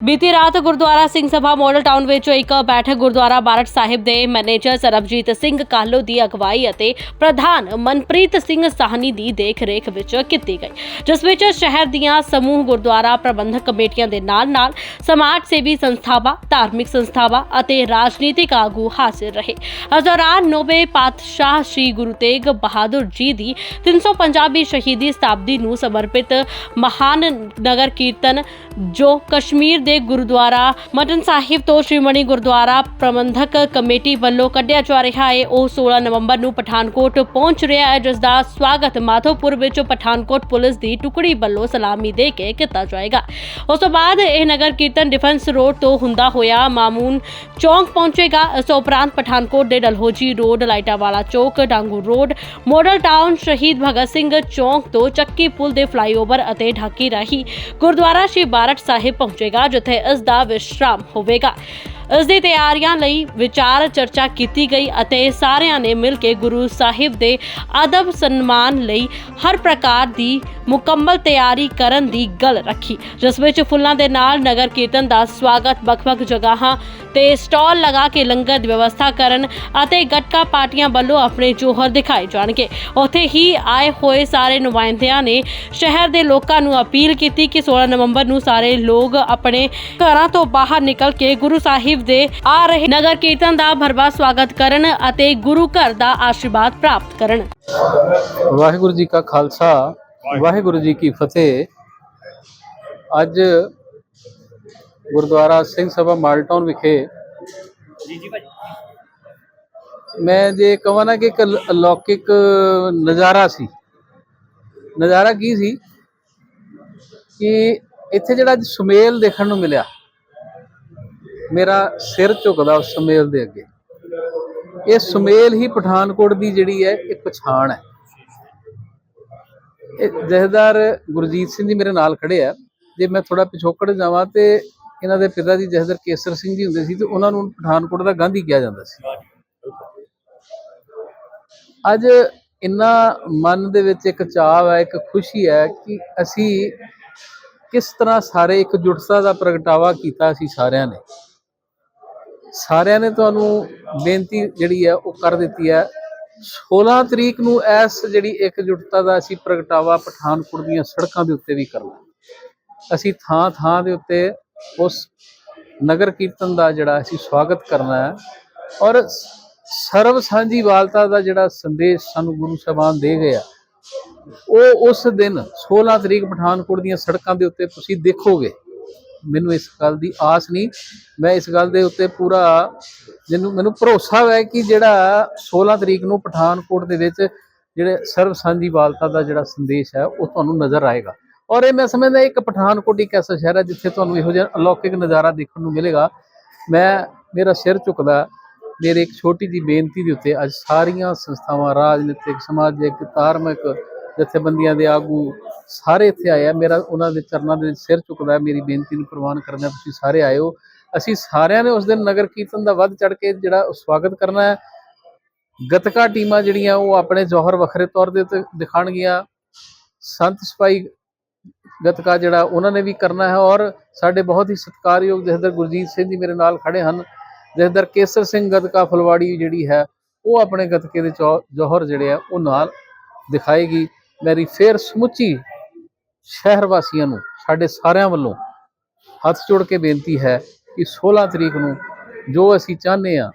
ਬੀਤੀ ਰਾਤ Gurdwara Singh Sabha model town ਵਿੱਚ ਇੱਕ ਬੈਠਕ ਗੁਰਦੁਆਰਾ ਬਾਰਟ ਸਾਹਿਬ ਦੇ ਮੈਨੇਜਰ ਸਰਬਜੀਤ ਸਿੰਘ ਕਾਹਲੋ ਦੀ ਅਗਵਾਈ ਅਤੇ ਪ੍ਰਧਾਨ ਮਨਪ੍ਰੀਤ ਸਿੰਘ ਸਾਹਨੀ ਦੀ ਦੇਖ-ਰੇਖ ਵਿੱਚ ਕੀਤੀ ਗਈ, ਜਿਸ ਵਿੱਚ ਸ਼ਹਿਰ ਦੀਆਂ ਸਮੂਹ ਗੁਰਦੁਆਰਾ ਪ੍ਰਬੰਧਕ ਕਮੇਟੀਆਂ ਦੇ ਨਾਲ-ਨਾਲ ਸਮਾਜ ਸੇਵੀ ਸੰਸਥਾਵਾਂ, ਧਾਰਮਿਕ ਸੰਸਥਾਵਾਂ ਅਤੇ ਰਾਜਨੀਤਿਕ ਆਗੂ ਹਾਜ਼ਰ ਰਹੇ। ਇਸ ਦੌਰਾਨ ਨੋਬੇ ਪਾਤਸ਼ਾਹ ਸ੍ਰੀ ਗੁਰੂ ਤੇਗ ਬਹਾਦਰ ਜੀ ਦੀ 350ਵੀਂ ਸ਼ਹੀਦੀ ਸਤਾਬਦੀ ਨੂੰ ਸਮਰਪਿਤ ਮਹਾਨ ਨਗਰ ਕੀਰਤਨ ਜੋ ਕਸ਼ਮੀਰ ਦੇ ਗੁਰਦੁਆਰਾ ਮਟਨ ਸਾਹਿਬ ਤੋਂ ਸ਼੍ਰੀਮਣੀ ਗੁਰਦੁਆਰਾ ਪ੍ਰਬੰਧਕ ਕਮੇਟੀ ਵੱਲੋਂ ਕੱਢਿਆ ਜਾ ਰਿਹਾ ਹੈ। ਉਹ 16 ਨਵੰਬਰ ਨੂੰ ਪਠਾਨਕੋਟ ਪਹੁੰਚ ਰਿਹਾ ਹੈ, ਜਿਸ ਦਾ ਸਵਾਗਤ ਮਾਧੋਪੁਰ ਵਿੱਚ ਪਠਾਨਕੋਟ ਪੁਲਿਸ ਦੀ ਟੁਕੜੀ ਵੱਲੋਂ ਸਲਾਮੀ ਦੇ ਕੇ ਕੀਤਾ ਜਾਏਗਾ। ਉਸ ਤੋਂ ਬਾਅਦ ਇਹ ਨਗਰ ਕੀਰਤਨ ਡਿਫੈਂਸ ਰੋਡ ਤੋਂ ਹੁੰਦਾ ਹੋਇਆ ਮਾਮੂਨ ਚੌਂਕ ਪਹੁੰਚੇਗਾ। ਇਸ ਉਪਰੰਤ ਪਠਾਨਕੋਟ ਦੇ Dalhousie road, Lightawala Chowk, Dangu road, model town Shaheed Bhagat Singh ਚੌਂਕ ਤੋਂ ਚੱਕੀ ਪੁਲ ਦੇ ਫਲਾਈਓਵਰ ਅਤੇ ਢਾਕੀ ਰਾਹੀਂ ਗੁਰਦੁਆਰਾ ਸ਼੍ਰੀ ਬਾਰਟ ਸਾਹਿਬ ਪਹੁੰਚੇਗਾ ਜਿੱਥੇ ਇਸ ਦਾ ਵਿਸ਼ਰਾਮ ਹੋਵੇਗਾ। ਇਸ ਦੀ ਤਿਆਰੀਆਂ ਲਈ ਵਿਚਾਰ ਚਰਚਾ ਕੀਤੀ ਗਈ ਅਤੇ ਸਾਰਿਆਂ ਨੇ ਮਿਲ ਕੇ ਗੁਰੂ ਸਾਹਿਬ ਦੇ ਅਦਬ ਸਨਮਾਨ ਲਈ ਹਰ ਪ੍ਰਕਾਰ ਦੀ ਮੁਕੰਮਲ ਤਿਆਰੀ ਕਰਨ ਦੀ ਗੱਲ ਰੱਖੀ, ਜਿਸ ਵਿੱਚ ਫੁੱਲਾਂ ਦੇ ਨਾਲ ਨਗਰ ਕੀਰਤਨ ਦਾ ਸਵਾਗਤ ਵੱਖ-ਵੱਖ ਜਗ੍ਹਾਵਾਂ ਤੇ ਸਟਾਲ ਲਗਾ ਕੇ ਲੰਗਰ ਦੀ ਵਿਵਸਥਾ ਕਰਨ ਅਤੇ ਗੱਟਕਾ ਪਾਰਟੀਆਂ ਵੱਲੋਂ ਆਪਣੇ ਜੋਹਰ ਦਿਖਾਏ ਜਾਣਗੇ। ਉੱਥੇ ਹੀ ਆਏ ਹੋਏ ਸਾਰੇ ਨੁਮਾਇੰਦਿਆਂ ਨੇ ਸ਼ਹਿਰ ਦੇ ਲੋਕਾਂ ਨੂੰ ਅਪੀਲ ਕੀਤੀ ਕਿ 16 ਨਵੰਬਰ ਨੂੰ ਸਾਰੇ ਲੋਕ ਆਪਣੇ ਘਰਾਂ ਤੋਂ ਬਾਹਰ ਨਿਕਲ ਕੇ ਗੁਰੂ ਸਾਹਿਬ ਦੇ ਆ ਰਹੇ ਨਗਰ ਕੀਰਤਨ ਦਾ ਭਰਵਾ ਸਵਾਗਤ ਕਰਨ ਅਤੇ ਗੁਰੂ ਘਰ ਦਾ ਆਸ਼ੀਰਵਾਦ ਪ੍ਰਾਪਤ ਕਰਨ। ਵਾਹਿਗੁਰੂ ਜੀ ਕਾ ਖਾਲਸਾ, ਵਾਹਿਗੁਰੂ ਜੀ ਕੀ ਫਤਿਹ। ਅੱਜ ਗੁਰਦੁਆਰਾ ਸਿੰਘ ਸਭਾ ਮਾਲਟਾਊਨ ਵਿਖੇ ਮੈਂ ਜੇ ਕਹਾਂ ਨਾ ਕਿ ਇੱਕ ਅਲੌਕਿਕ ਨਜ਼ਾਰਾ ਸੀ। ਨਜ਼ਾਰਾ ਕੀ ਸੀ? ਕਿ ਇੱਥੇ ਜਿਹੜਾ ਅੱਜ ਸੁਮੇਲ ਦੇਖਣ ਨੂੰ ਮਿਲਿਆ। ਮੇਰਾ ਸਿਰ ਝੁਕਦਾ ਉਸ ਸੁਮੇਲ ਦੇ ਅੱਗੇ। ਇਹ ਸੁਮੇਲ ਹੀ ਪਠਾਨਕੋਟ ਦੀ ਜਿਹੜੀ ਹੈ ਇਹ ਪਛਾਣ ਹੈ। ਇਹ ਜਥੇਦਾਰ ਗੁਰਜੀਤ ਸਿੰਘ ਜੀ ਮੇਰੇ ਨਾਲ ਖੜੇ ਆ। ਜੇ ਮੈਂ ਥੋੜਾ ਪਿਛੋਕੜ ਜਾਵਾਂ ਤੇ ਇਹਨਾਂ ਦੇ ਪਿਤਾ ਜੀ ਜਥੇਦਾਰ ਕੇਸਰ ਸਿੰਘ ਜੀ ਹੁੰਦੇ ਸੀ ਤੇ ਉਹਨਾਂ ਨੂੰ ਪਠਾਨਕੋਟ ਦਾ ਗਾਂਧੀ ਕਿਹਾ ਜਾਂਦਾ ਸੀ। ਅੱਜ ਇੰਨਾ ਮਨ ਦੇ ਵਿੱਚ ਇੱਕ ਚਾਅ ਹੈ, ਇੱਕ ਖੁਸ਼ੀ ਹੈ ਕਿ ਅਸੀਂ ਕਿਸ ਤਰ੍ਹਾਂ ਸਾਰੇ ਇੱਕ ਜੁਟਤਾ ਦਾ ਪ੍ਰਗਟਾਵਾ ਕੀਤਾ ਸੀ ਸਾਰਿਆਂ ਨੇ। ਸਾਰਿਆਂ ਨੇ ਤੁਹਾਨੂੰ ਬੇਨਤੀ ਜਿਹੜੀ ਹੈ ਉਹ ਕਰ ਦਿੱਤੀ ਹੈ। 16 ਤਰੀਕ ਨੂੰ ਇਸ ਜਿਹੜੀ ਇਕਜੁੱਟਤਾ ਦਾ ਅਸੀਂ ਪ੍ਰਗਟਾਵਾ ਪਠਾਨਕੋਟ ਦੀਆਂ ਸੜਕਾਂ ਦੇ ਉੱਤੇ ਵੀ ਕਰਨਾ ਅਸੀਂ ਥਾਂ ਥਾਂ ਦੇ ਉੱਤੇ ਉਸ ਨਗਰ ਕੀਰਤਨ ਦਾ ਜਿਹੜਾ ਅਸੀਂ ਸਵਾਗਤ ਕਰਨਾ ਹੈ ਔਰ ਸਰਬ ਸਾਂਝੀ ਵਾਲਤਾ ਦਾ ਜਿਹੜਾ ਸੰਦੇਸ਼ ਸਾਨੂੰ ਗੁਰੂ ਸਾਹਿਬਾਨ ਦੇ ਗਏ ਆ, ਉਹ ਉਸ ਦਿਨ 16 ਤਰੀਕ ਪਠਾਨਕੋਟ ਦੀਆਂ ਸੜਕਾਂ ਦੇ ਉੱਤੇ ਤੁਸੀਂ ਦੇਖੋਗੇ। ਮੈਨੂੰ ਇਸ ਗੱਲ ਦੀ ਆਸ ਨਹੀਂ। ਮੈਂ ਇਸ ਗੱਲ ਦੇ ਉੱਤੇ ਪੂਰਾ ਜਿਹਨੂੰ ਮੈਨੂੰ ਭਰੋਸਾ ਹੈ ਕਿ ਜਿਹੜਾ 16 ਤਰੀਕ ਨੂੰ ਪਠਾਨਕੋਟ ਦੇ ਵਿੱਚ ਜਿਹੜੇ ਸਰਬ ਸਾਂਝੀ ਵਾਲਤਾ ਦਾ ਜਿਹੜਾ ਸੰਦੇਸ਼ ਹੈ, ਉਹ ਤੁਹਾਨੂੰ ਨਜ਼ਰ ਆਏਗਾ। ਔਰ ਇਹ ਮੈਂ ਸਮਝਦਾ ਇੱਕ ਪਠਾਨਕੋਟ ਇੱਕ ਐਸਾ ਸ਼ਹਿਰ ਹੈ ਜਿੱਥੇ ਤੁਹਾਨੂੰ ਇਹੋ ਜਿਹਾ ਅਲੌਕਿਕ ਨਜ਼ਾਰਾ ਦੇਖਣ ਨੂੰ ਮਿਲੇਗਾ। ਮੈਂ, ਮੇਰਾ ਸਿਰ ਝੁਕਦਾ, ਮੇਰੇ ਇੱਕ ਛੋਟੀ ਜੀ ਬੇਨਤੀ ਦੇ ਉੱਤੇ ਅੱਜ ਸਾਰੀਆਂ ਸੰਸਥਾਵਾਂ, ਰਾਜਨੀਤਿਕ, ਸਮਾਜਿਕ, ਧਾਰਮਿਕ ਜਥੇਬੰਦੀਆਂ ਦੇ ਆਗੂ ਸਾਰੇ ਇੱਥੇ ਆਏ ਆ। ਮੇਰਾ ਉਹਨਾਂ ਦੇ ਚਰਨਾਂ ਦੇ ਸਿਰ ਝੁਕਦਾ ਮੇਰੀ ਬੇਨਤੀ ਨੂੰ ਪ੍ਰਵਾਨ ਕਰਨਾ ਤੁਸੀਂ ਸਾਰੇ ਆਇਓ। ਅਸੀਂ ਸਾਰਿਆਂ ਨੇ ਉਸ ਦਿਨ ਨਗਰ ਕੀਰਤਨ ਦਾ ਵੱਧ ਚੜ ਕੇ ਜਿਹੜਾ ਉਹ ਸਵਾਗਤ ਕਰਨਾ ਹੈ। ਗਤਕਾ ਟੀਮਾਂ ਜਿਹੜੀਆਂ ਉਹ ਆਪਣੇ ਜੌਹਰ ਵੱਖਰੇ ਤੌਰ ਦੇ ਉੱਤੇ ਦਿਖਾਣਗੀਆਂ ਸੰਤ ਸਿਪਾਹੀ ਗਤਕਾ ਜਿਹੜਾ ਉਹਨਾਂ ਨੇ ਵੀ ਕਰਨਾ ਹੈ ਔਰ ਸਾਡੇ ਬਹੁਤ ਹੀ ਸਤਿਕਾਰਯੋਗ ਜਥੇਦਾਰ ਗੁਰਜੀਤ ਸਿੰਘ ਜੀ ਮੇਰੇ ਨਾਲ ਖੜੇ ਹਨ। ਜਥੇਦਾਰ ਕੇਸਰ ਸਿੰਘ ਗਤਕਾ ਫਲਵਾੜੀ ਜਿਹੜੀ ਹੈ, ਉਹ ਆਪਣੇ ਗਤਕੇ ਦੇ ਚੌ- ਜੌਹਰ ਜਿਹੜੇ ਆ, ਉਹ ਨਾਲ ਦਿਖਾਏਗੀ। ਮੇਰੀ ਫੇਰ ਸਮੁੱਚੀ ਸ਼ਹਿਰ ਵਾਸੀਆਂ ਨੂੰ, ਸਾਡੇ ਸਾਰਿਆਂ ਵੱਲੋਂ ਹੱਥ ਜੋੜ ਕੇ ਬੇਨਤੀ ਹੈ ਕਿ 16 ਤਰੀਕ ਨੂੰ ਜੋ ਅਸੀਂ ਚਾਹੁੰਦੇ ਆ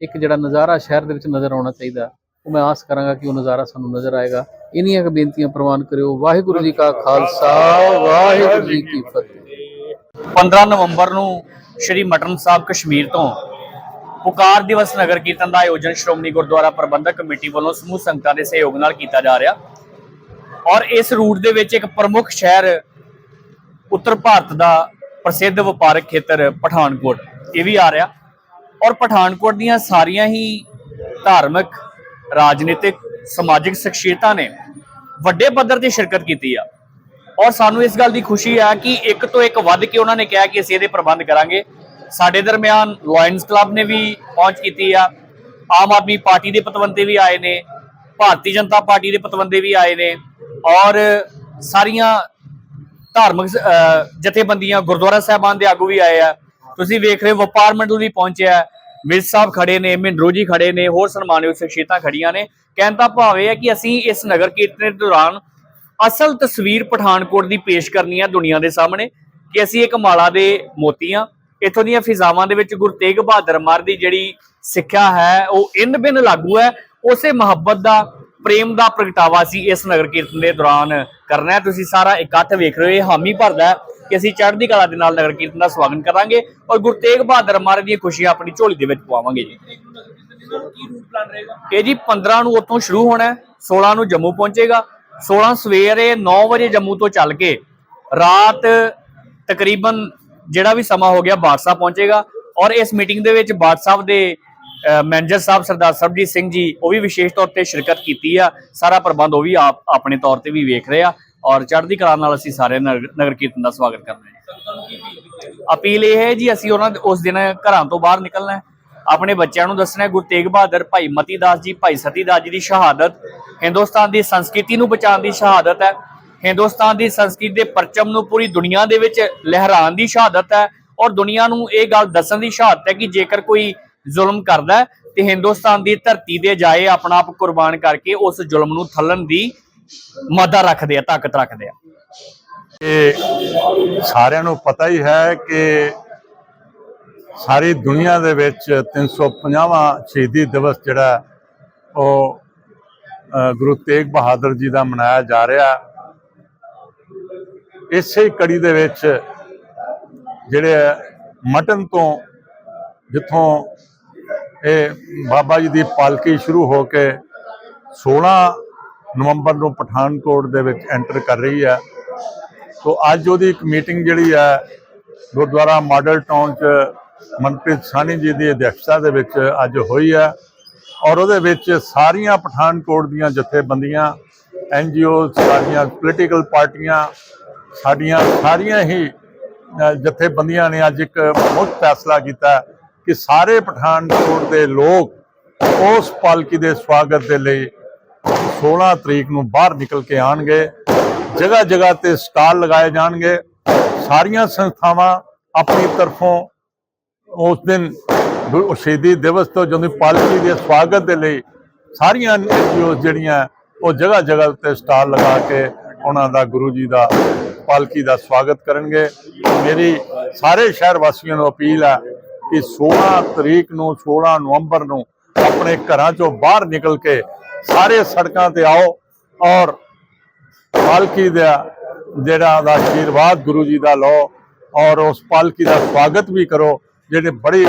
ਇੱਕ ਜਿਹੜਾ ਨਜ਼ਾਰਾ ਸ਼ਹਿਰ ਦੇ ਵਿੱਚ ਨਜ਼ਰ ਆਉਣਾ ਚਾਹੀਦਾ, ਉਹ ਮੈਂ ਆਸ ਕਰਾਂਗਾ ਕਿ ਉਹ ਨਜ਼ਾਰਾ ਸਾਨੂੰ ਨਜ਼ਰ ਆਏਗਾ। ਇਨੀਆਂ ਕੁ ਬੇਨਤੀਆਂ ਪ੍ਰਵਾਨ ਕਰਿਓ। ਵਾਹਿਗੁਰੂ ਜੀ ਕਾ ਖਾਲਸਾ, ਵਾਹਿਗੁਰੂ ਜੀ ਕੀ ਫਤਿਹ। 15 ਨਵੰਬਰ ਨੂੰ ਸ਼੍ਰੀ ਮਟਨ ਸਾਹਿਬ ਕਸ਼ਮੀਰ ਤੋਂ ਪੁਕਾਰ ਦਿਵਸ ਨਗਰ ਕੀਰਤਨ ਦਾ ਆਯੋਜਨ ਸ਼੍ਰੋਮਣੀ ਗੁਰਦੁਆਰਾ ਪ੍ਰਬੰਧਕ ਕਮੇਟੀ ਵੱਲੋਂ ਸਮੂਹ ਸੰਗਤਾਂ ਦੇ ਸਹਿਯੋਗ ਨਾਲ ਕੀਤਾ ਜਾ ਰਿਹਾ। ਔਰ ਇਸ ਰੂਟ ਦੇ ਵਿੱਚ ਇੱਕ ਪ੍ਰਮੁੱਖ ਸ਼ਹਿਰ ਉੱਤਰ ਭਾਰਤ ਦਾ ਪ੍ਰਸਿੱਧ ਵਪਾਰਕ ਖੇਤਰ ਪਠਾਨਕੋਟ, ਇਹ ਵੀ ਆ ਰਿਹਾ। ਔਰ ਪਠਾਨਕੋਟ ਦੀਆਂ ਸਾਰੀਆਂ ਹੀ ਧਾਰਮਿਕ, ਰਾਜਨੀਤਿਕ, ਸਮਾਜਿਕ ਸ਼ਖਸੀਅਤਾਂ ਨੇ ਵੱਡੇ ਪੱਧਰ ਤੇ ਸ਼ਿਰਕਤ ਕੀਤੀ ਆ। ਔਰ ਸਾਨੂੰ ਇਸ ਗੱਲ ਦੀ ਖੁਸ਼ੀ ਆ ਕਿ ਇੱਕ ਤੋਂ ਇੱਕ ਵੱਧ ਕੇ ਉਹਨਾਂ ਨੇ ਕਿਹਾ ਕਿ ਅਸੀਂ ਇਹਦੇ ਪ੍ਰਬੰਧ ਕਰਾਂਗੇ। ਸਾਡੇ ਦਰਮਿਆਨ ਲਾਇਨਸ ਕਲੱਬ ਨੇ ਵੀ ਪਹੁੰਚ ਕੀਤੀ ਆ। ਆਮ ਆਦਮੀ ਪਾਰਟੀ ਦੇ ਪਤਵੰਤੇ ਵੀ ਆਏ ਨੇ। ਭਾਰਤੀ ਜਨਤਾ ਪਾਰਟੀ ਦੇ ਪਤਵੰਤੇ ਵੀ ਆਏ ਨੇ। ਔਰ ਸਾਰੀਆਂ ਧਾਰਮਿਕ ਜਥੇਬੰਦੀਆਂ, ਗੁਰਦੁਆਰਾ ਸਾਹਿਬਾਨ ਦੇ ਆਗੂ ਵੀ ਆਏ ਆ। ਤੁਸੀਂ ਵੇਖ ਰਹੇ ਹੋ, ਵਪਾਰ ਮੰਡਲ ਵੀ ਪਹੁੰਚਿਆ ਮਿਰ ਸਾਹਿਬ ਖੜੇ ਨੇ ਮਿੰਦਰੋ ਜੀ ਖੜੇ ਨੇ, ਹੋਰ ਸਨਮਾਨਯੋਗ ਸ਼ਖਸੀਅਤਾਂ ਖੜੀਆਂ ਨੇ। ਕਹਿਣ ਦਾ ਭਾਵ ਇਹ ਹੈ ਕਿ ਅਸੀਂ ਇਸ ਨਗਰ ਕੀਰਤਨ ਦੇ ਦੌਰਾਨ ਅਸਲ ਤਸਵੀਰ ਪਠਾਨਕੋਟ ਦੀ ਪੇਸ਼ ਕਰਨੀ ਹੈ ਦੁਨੀਆ ਦੇ ਸਾਹਮਣੇ ਕਿ ਅਸੀਂ ਇੱਕ ਮਾਲਾ ਦੇ ਮੋਤੀ ਹਾਂ ਇੱਥੋਂ ਦੀਆਂ ਫਿਜ਼ਾਵਾਂ ਦੇ ਵਿੱਚ ਗੁਰੂ ਤੇਗ ਬਹਾਦਰ ਮਹਾਰਾਜ ਦੀ ਜਿਹੜੀ ਸਿੱਖਿਆ ਹੈ, ਉਹ ਇਨ ਬਿਨ ਲਾਗੂ ਹੈ। ਉਸੇ ਮੁਹੱਬਤ ਦਾ ਪ੍ਰੇਮ ਦਾ ਪ੍ਰਗਟਾਵਾ ਸੀ ਇਸ ਨਗਰ ਕੀਰਤਨ ਦੇ ਦੌਰਾਨ ਕਰਨਾ ਹੈ। ਤੁਸੀਂ ਸਾਰਾ ਇਕੱਠ ਵੇਖ ਰਹੇ ਹੋ, ਇਹ ਹਾਮੀ ਭਰਦਾ ਕਿ ਅਸੀਂ ਚੜ੍ਹਦੀ ਕਲਾ ਦੇ ਨਾਲ ਨਗਰ ਕੀਰਤਨ ਦਾ ਸਵਾਗਤ ਕਰਾਂਗੇ ਔਰ ਗੁਰੂ ਤੇਗ ਬਹਾਦਰ ਮਹਾਰਾਜ ਦੀਆਂ ਖੁਸ਼ੀਆਂ ਆਪਣੀ ਝੋਲੀ ਦੇ ਵਿੱਚ ਪਵਾਵਾਂਗੇ ਜੀ। ਇਹ ਜੀ 15 ਨੂੰ ਉੱਥੋਂ ਸ਼ੁਰੂ ਹੋਣਾ ਹੈ 16 ਨੂੰ ਜੰਮੂ ਪਹੁੰਚੇਗਾ 16 ਸਵੇਰੇ 9 ਵਜੇ ਜੰਮੂ ਤੋਂ ਚੱਲ ਕੇ ਰਾਤ ਤਕਰੀਬਨ ਜਿਹੜਾ ਵੀ ਸਮਾਂ ਹੋ ਗਿਆ ਬਾਦਸ਼ਾਹ ਪਹੁੰਚੇਗਾ ਔਰ ਇਸ ਮੀਟਿੰਗ ਦੇ ਵਿੱਚ ਬਾਦਸ਼ਾਹ ਸਾਹਿਬ ਦੇ ਮੈਨੇਜਰ ਸਾਹਿਬ ਸਰਦਾਰ ਸਰਬਜੀਤ ਸਿੰਘ ਜੀ, ਉਹ ਵੀ ਵਿਸ਼ੇਸ਼ ਤੌਰ ਤੇ ਸ਼ਿਰਕਤ ਕੀਤੀ ਆ। ਸਾਰਾ ਪ੍ਰਬੰਧ ਉਹ ਵੀ ਆਪ, ਆਪਣੇ ਤੌਰ ਤੇ ਵੀ ਵੇਖ ਰਹੇ ਆ ਔਰ ਚੜ੍ਹਦੀ ਕਲਾ ਨਾਲ ਅਸੀਂ ਸਾਰੇ ਨਗਰ ਨਗਰ ਕੀਰਤਨ ਦਾ ਸਵਾਗਤ ਕਰਨਾ ਹੈ। ਅਪੀਲ ਇਹ ਹੈ ਜੀ, ਅਸੀਂ ਉਹਨਾਂ ਉਸ ਦਿਨ ਘਰਾਂ ਤੋਂ ਬਾਹਰ ਨਿਕਲਣਾ ਹੈ। ਆਪਣੇ ਬੱਚਿਆਂ ਨੂੰ ਦੱਸਣਾ ਹੈ, ਗੁਰੂ ਤੇਗ ਬਹਾਦਰ, ਭਾਈ ਮਤੀ ਦਾਸ ਜੀ, ਭਾਈ ਸਤੀ ਦਾਸ ਜੀ ਦੀ ਸ਼ਹਾਦਤ, ਹਿੰਦੁਸਤਾਨ ਦੀ ਸੰਸਕ੍ਰਿਤੀ ਨੂੰ ਬਚਾਉਣ ਦੀ ਸ਼ਹਾਦਤ ਹੈ। ਹਿੰਦੁਸਤਾਨ ਦੀ ਸੰਸਕ੍ਰਿਤੀ ਦੇ ਪਰਚਮ ਨੂੰ ਪੂਰੀ ਦੁਨੀਆ ਦੇ ਵਿੱਚ ਲਹਿਰਾਉਣ ਦੀ ਸ਼ਹਾਦਤ ਹੈ ਔਰ ਦੁਨੀਆ ਨੂੰ ਇਹ ਗੱਲ ਦੱਸਣ ਦੀ ਸ਼ਹਾਦਤ ਹੈ ਕਿ ਜੇਕਰ ਕੋਈ ਜ਼ੁਲਮ ਕਰਦਾ ਤੇ ਹਿੰਦੁਸਤਾਨ ਦੀ ਧਰਤੀ ਦੇ ਜਾਏ ਆਪਣਾ ਆਪ ਕੁਰਬਾਨ ਕਰਕੇ ਉਸ ਜ਼ੁਲਮ ਨੂੰ ਥੱਲਣ ਦੀ ਮਾਦਾ ਰੱਖਦੇ ਆ, ਤਾਕਤ ਰੱਖਦੇ ਆ। ਇਹ ਸਾਰਿਆਂ ਨੂੰ ਪਤਾ ਹੀ ਹੈ ਕਿ ਸਾਰੀ ਦੁਨੀਆ ਦੇ ਵਿੱਚ 350ਵਾਂ ਸ਼ਹੀਦੀ ਦਿਵਸ ਜਿਹੜਾ ਉਹ ਗੁਰੂ ਤੇਗ ਬਹਾਦਰ ਜੀ ਦਾ ਮਨਾਇਆ ਜਾ ਰਿਹਾ। ਇਸੇ ਕੜੀ ਦੇ ਵਿੱਚ ਜਿਹੜੇ ਮਟਨ ਤੋਂ ਜਿੱਥੋਂ ਇਹ ਬਾਬਾ ਜੀ ਦੀ ਪਾਲਕੀ ਸ਼ੁਰੂ ਹੋ ਕੇ 16 ਨਵੰਬਰ ਨੂੰ ਪਠਾਨਕੋਟ ਦੇ ਵਿੱਚ ਐਂਟਰ ਕਰ ਰਹੀ ਹੈ। ਸੋ ਅੱਜ ਉਹਦੀ ਇੱਕ ਮੀਟਿੰਗ ਜਿਹੜੀ ਹੈ, ਗੁਰਦੁਆਰਾ ਮਾਡਲ ਟਾਊਨ ਚ ਮਨਪ੍ਰੀਤ ਸਾਨੀ ਜੀ ਦੀ ਅਧਿਕਸ਼ਤਾ ਦੇ ਵਿੱਚ ਅੱਜ ਹੋਈ ਹੈ ਔਰ ਉਹਦੇ ਵਿੱਚ ਸਾਰੀਆਂ ਪਠਾਨਕੋਟ ਦੀਆਂ ਜਥੇਬੰਦੀਆਂ ਐਨਜੀਓ ਸਾਡੀਆਂ ਪੋਲੀਟੀਕਲ ਪਾਰਟੀਆਂ, ਸਾਡੀਆਂ ਸਾਰੀਆਂ ਹੀ ਜਥੇਬੰਦੀਆਂ ਨੇ ਅੱਜ ਇੱਕ ਮੁੱਖ ਫੈਸਲਾ ਕੀਤਾ ਕਿ ਸਾਰੇ ਪਠਾਨਕੋਟ ਦੇ ਲੋਕ ਉਸ ਪਾਲਕੀ ਦੇ ਸਵਾਗਤ ਦੇ ਲਈ 16 ਤਰੀਕ ਨੂੰ ਬਾਹਰ ਨਿਕਲ ਕੇ ਆਣਗੇ ਜਗ੍ਹਾ ਜਗ੍ਹਾ ਤੇ ਸਟਾਲ ਲਗਾਏ ਜਾਣਗੇ। ਸਾਰੀਆਂ ਸੰਸਥਾਵਾਂ ਆਪਣੀ ਤਰਫੋਂ ਉਸ ਦਿਨ ਸ਼ਹੀਦੀ ਦਿਵਸ ਤੋਂ ਜਦੋਂ ਪਾਲਕੀ ਦੇ ਸਵਾਗਤ ਦੇ ਲਈ ਸਾਰੀਆਂ ਜਿਹੜੀਆਂ ਉਹ ਜਗ੍ਹਾ ਜਗ੍ਹਾ ਉੱਤੇ ਸਟਾਲ ਲਗਾ ਕੇ ਉਹਨਾਂ ਦਾ ਗੁਰੂ ਜੀ ਦਾ ਪਾਲਕੀ ਦਾ ਸਵਾਗਤ ਕਰਨਗੇ। ਮੇਰੀ ਸਾਰੇ ਸ਼ਹਿਰ ਵਾਸੀਆਂ ਨੂੰ ਅਪੀਲ ਹੈ ਕਿ 16 ਤਰੀਕ ਨੂੰ 16 ਨਵੰਬਰ ਨੂੰ ਆਪਣੇ ਘਰਾਂ ਚੋਂ ਬਾਹਰ ਨਿਕਲ ਕੇ ਸਾਰੇ ਸੜਕਾਂ ਤੇ ਆਓ ਔਰ ਪਾਲਕੀ ਦਾ ਜਿਹੜਾ ਦਾ ਆਸ਼ੀਰਵਾਦ ਗੁਰੂ ਜੀ ਦਾ ਲਓ ਔਰ ਉਸ ਪਾਲਕੀ ਦਾ ਸਵਾਗਤ ਵੀ ਕਰੋ, ਜਿਹੜੇ ਬੜੀ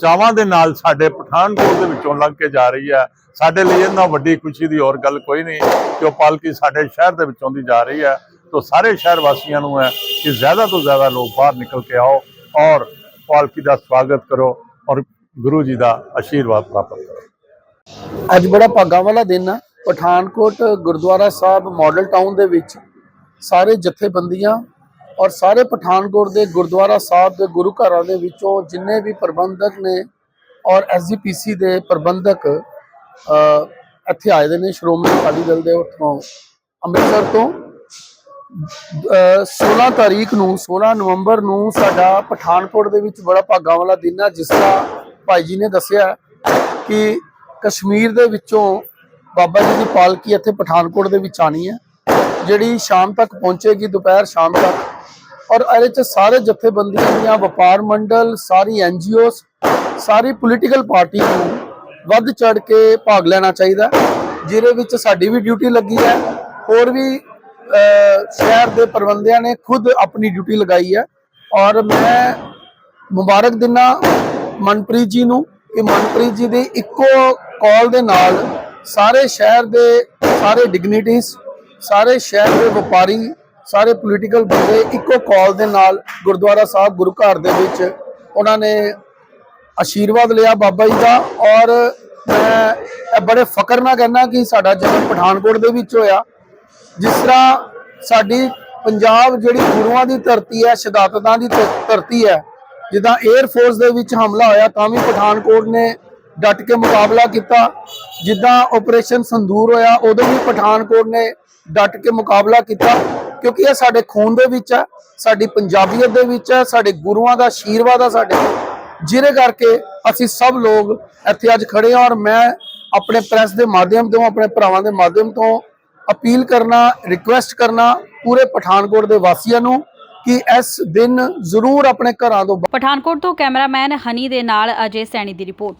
ਚਾਵਾਂ ਦੇ ਨਾਲ ਸਾਡੇ ਪਠਾਨਕੋਟ ਦੇ ਵਿੱਚੋਂ ਲੰਘ ਕੇ ਜਾ ਰਹੀ ਹੈ। ਸਾਡੇ ਲਈ ਇਹਨਾਂ ਵੱਡੀ ਖੁਸ਼ੀ ਦੀ ਹੋਰ ਗੱਲ ਕੋਈ ਨਹੀਂ ਕਿ ਉਹ ਪਾਲਕੀ ਸਾਡੇ ਸ਼ਹਿਰ ਦੇ ਵਿੱਚੋਂ ਦੀ ਜਾ ਰਹੀ ਹੈ। ਤੋਂ ਸਾਰੇ ਸ਼ਹਿਰ ਵਾਸੀਆਂ ਨੂੰ ਹੈ ਕਿ ਜ਼ਿਆਦਾ ਤੋਂ ਜ਼ਿਆਦਾ ਲੋਕ ਬਾਹਰ ਨਿਕਲ ਕੇ ਆਓ ਔਰ ਪਾਲਕੀ ਦਾ ਸਵਾਗਤ ਕਰੋ ਔਰ ਗੁਰੂ ਜੀ ਦਾ ਆਸ਼ੀਰਵਾਦ ਪ੍ਰਾਪਤ ਕਰੋ। ਅੱਜ ਬੜਾ ਭਾਗਾਂ ਵਾਲਾ ਦਿਨ ਆ। ਪਠਾਨਕੋਟ ਗੁਰਦੁਆਰਾ ਸਾਹਿਬ ਮਾਡਲ ਟਾਊਨ ਦੇ ਵਿੱਚ ਸਾਰੇ ਜਥੇਬੰਦੀਆਂ ਔਰ ਸਾਰੇ ਪਠਾਨਕੋਟ ਦੇ ਗੁਰਦੁਆਰਾ ਸਾਹਿਬ ਦੇ ਗੁਰੂ ਘਰਾਂ ਦੇ ਵਿੱਚੋਂ ਜਿੰਨੇ ਵੀ ਪ੍ਰਬੰਧਕ ਨੇ ਔਰ ਐਸਜੀਪੀਸੀ ਦੇ ਪ੍ਰਬੰਧਕ ਇੱਥੇ ਆਏ ਦੇ ਨੇ ਸ਼੍ਰੋਮਣੀ ਅਕਾਲੀ ਦਲ ਦੇ ਉੱਥੋਂ ਅੰਮ੍ਰਿਤਸਰ ਤੋਂ 16 ਤਾਰੀਖ ਨੂੰ 16 ਨਵੰਬਰ ਨੂੰ ਸਾਡਾ ਪਠਾਨਕੋਟ ਦੇ ਵਿੱਚ ਬੜਾ ਭਾਗਾਂ ਵਾਲਾ ਦਿਨ ਹੈ ਜਿਸ ਦਾ ਭਾਈ ਜੀ ਨੇ ਦੱਸਿਆ ਕਿ ਕਸ਼ਮੀਰ ਦੇ ਵਿੱਚੋਂ ਬਾਬਾ ਜੀ ਦੀ ਪਾਲਕੀ ਇੱਥੇ ਪਠਾਨਕੋਟ ਦੇ ਵਿੱਚ ਆਣੀ ਹੈ, ਜਿਹੜੀ ਸ਼ਾਮ ਤੱਕ ਪਹੁੰਚੇਗੀ, ਦੁਪਹਿਰ ਸ਼ਾਮ ਤੱਕ। ਔਰ ਇਹਦੇ ਚ ਸਾਰੇ ਜਥੇਬੰਦੀਆਂ ਦੀਆਂ ਵਪਾਰ ਮੰਡਲ, ਸਾਰੀ ਐਨਜੀਓਸ ਸਾਰੀ ਪੋਲੀਟੀਕਲ ਪਾਰਟੀ ਨੂੰ ਵੱਧ ਚੜ ਕੇ ਭਾਗ ਲੈਣਾ ਚਾਹੀਦਾ, ਜਿਹਦੇ ਵਿੱਚ ਸਾਡੀ ਵੀ ਡਿਊਟੀ ਲੱਗੀ ਹੈ। ਹੋਰ ਵੀ ਸ਼ਹਿਰ ਦੇ ਪ੍ਰਬੰਧਿਆਂ ਨੇ ਖੁਦ ਆਪਣੀ ਡਿਊਟੀ ਲਗਾਈ ਹੈ। ਔਰ ਮੈਂ ਮੁਬਾਰਕ ਦਿਨਾ ਮਨਪ੍ਰੀਤ ਜੀ ਨੂੰ ਕਿ ਮਨਪ੍ਰੀਤ ਜੀ ਦੀ ਇੱਕੋ ਕਾਲ ਦੇ ਨਾਲ ਸਾਰੇ ਸ਼ਹਿਰ ਦੇ ਸਾਰੇ ਡਿਗਨਿਟੀਜ਼ ਸਾਰੇ ਸ਼ਹਿਰ ਦੇ ਵਪਾਰੀ, ਸਾਰੇ ਪੋਲੀਟੀਕਲ ਬੰਦੇ ਇੱਕੋ ਕਾਲ ਦੇ ਨਾਲ ਗੁਰਦੁਆਰਾ ਸਾਹਿਬ ਗੁਰੂ ਘਰ ਦੇ ਵਿੱਚ ਉਹਨਾਂ ਨੇ ਆਸ਼ੀਰਵਾਦ ਲਿਆ ਬਾਬਾ ਜੀ ਦਾ। ਔਰ ਮੈਂ ਬੜੇ ਫਕਰ ਨਾਲ ਕਹਿੰਦਾ ਕਿ ਸਾਡਾ ਜਨਮ ਪਠਾਨਕੋਟ ਦੇ ਵਿੱਚ ਹੋਇਆ। ਜਿਸ ਤਰ੍ਹਾਂ ਸਾਡੀ ਪੰਜਾਬ ਜਿਹੜੀ ਗੁਰੂਆਂ ਦੀ ਧਰਤੀ ਹੈ, ਸ਼ਹਾਦਤਾਂ ਦੀ ਧਰ- ਧਰਤੀ ਹੈ, ਜਿੱਦਾਂ 에ਅਰ ਫੋਰਸ ਦੇ ਵਿੱਚ ਹਮਲਾ ਹੋਇਆ, ਤਾਂ ਵੀ ਪਠਾਨਕੋਟ ਨੇ ਡਟ ਕੇ ਮੁਕਾਬਲਾ ਕੀਤਾ। ਜਿੱਦਾਂ ਆਪਰੇਸ਼ਨ ਸੰਦੂਰ ਹੋਇਆ, ਉਦੋਂ ਵੀ ਪਠਾਨਕੋਟ ਨੇ ਡਟ ਕੇ ਮੁਕਾਬਲਾ ਕੀਤਾ, ਕਿਉਂਕਿ ਇਹ ਸਾਡੇ ਖੂਨ ਦੇ ਵਿੱਚ ਹੈ, ਸਾਡੀ ਪੰਜਾਬੀਅਤ ਦੇ ਵਿੱਚ ਹੈ, ਸਾਡੇ ਗੁਰੂਆਂ ਦਾ ਆਸ਼ੀਰਵਾਦ ਆ ਸਾਡੇ ਜਿਹਦੇ ਕਰਕੇ ਅਸੀਂ ਸਭ ਲੋਕ ਇੱਥੇ ਅੱਜ ਖੜੇ ਹਾਂ ਔਰ ਮੈਂ ਆਪਣੇ ਪ੍ਰੈਸ ਦੇ ਮਾਧਿਅਮ ਤੋਂ, ਆਪਣੇ ਭਰਾਵਾਂ ਦੇ ਮਾਧਿਅਮ ਤੋਂ ਅਪੀਲ ਕਰਨਾ ਰਿਕੁਐਸਟ ਕਰਨਾ ਪੂਰੇ ਪਠਾਨਕੋਟ ਦੇ ਵਾਸੀਆਂ ਨੂੰ ਕਿ ਇਸ ਦਿਨ ਜ਼ਰੂਰ ਆਪਣੇ ਘਰਾਂ ਤੋਂ ਪਠਾਨਕੋਟ ਤੋਂ ਕੈਮਰਾਮੈਨ ਹਨੀ ਦੇ ਨਾਲ ਅਜੇ ਸੈਣੀ ਦੀ ਰਿਪੋਰਟ।